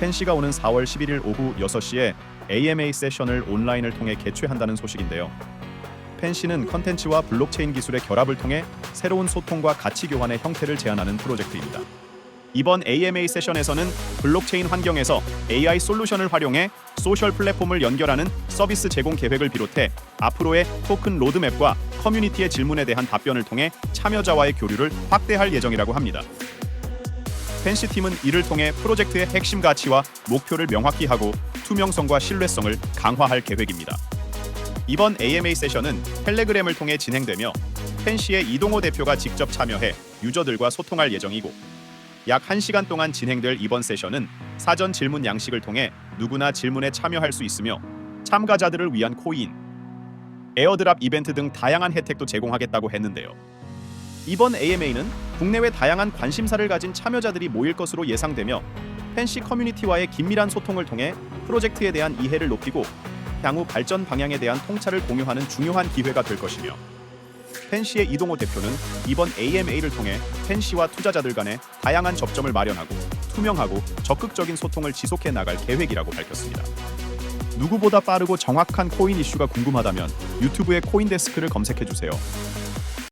펜시가 오는 4월 11일 오후 6시에 AMA 세션을 온라인을 통해 개최한다는 소식인데요. 펜시는 컨텐츠와 블록체인 기술의 결합을 통해 새로운 소통과 가치 교환의 형태를 제안하는 프로젝트입니다. 이번 AMA 세션에서는 블록체인 환경에서 AI 솔루션을 활용해 소셜 플랫폼을 연결하는 서비스 제공 계획을 비롯해 앞으로의 토큰 로드맵과 커뮤니티의 질문에 대한 답변을 통해 참여자와의 교류를 확대할 예정이라고 합니다. 펜시 팀은 이를 통해 프로젝트의 핵심 가치와 목표를 명확히 하고 투명성과 신뢰성을 강화할 계획입니다. 이번 AMA 세션은 텔레그램을 통해 진행되며 펜시의 이동호 대표가 직접 참여해 유저들과 소통할 예정이고 약 1시간 동안 진행될 이번 세션은 사전 질문 양식을 통해 누구나 질문에 참여할 수 있으며 참가자들을 위한 코인, 에어드랍 이벤트 등 다양한 혜택도 제공하겠다고 했는데요. 이번 AMA는 국내외 다양한 관심사를 가진 참여자들이 모일 것으로 예상되며 펜시 커뮤니티와의 긴밀한 소통을 통해 프로젝트에 대한 이해를 높이고 향후 발전 방향에 대한 통찰을 공유하는 중요한 기회가 될 것이며 펜시의 이동호 대표는 이번 AMA를 통해 펜시와 투자자들 간의 다양한 접점을 마련하고 투명하고 적극적인 소통을 지속해 나갈 계획이라고 밝혔습니다. 누구보다 빠르고 정확한 코인 이슈가 궁금하다면 유튜브에 코인데스크를 검색해 주세요.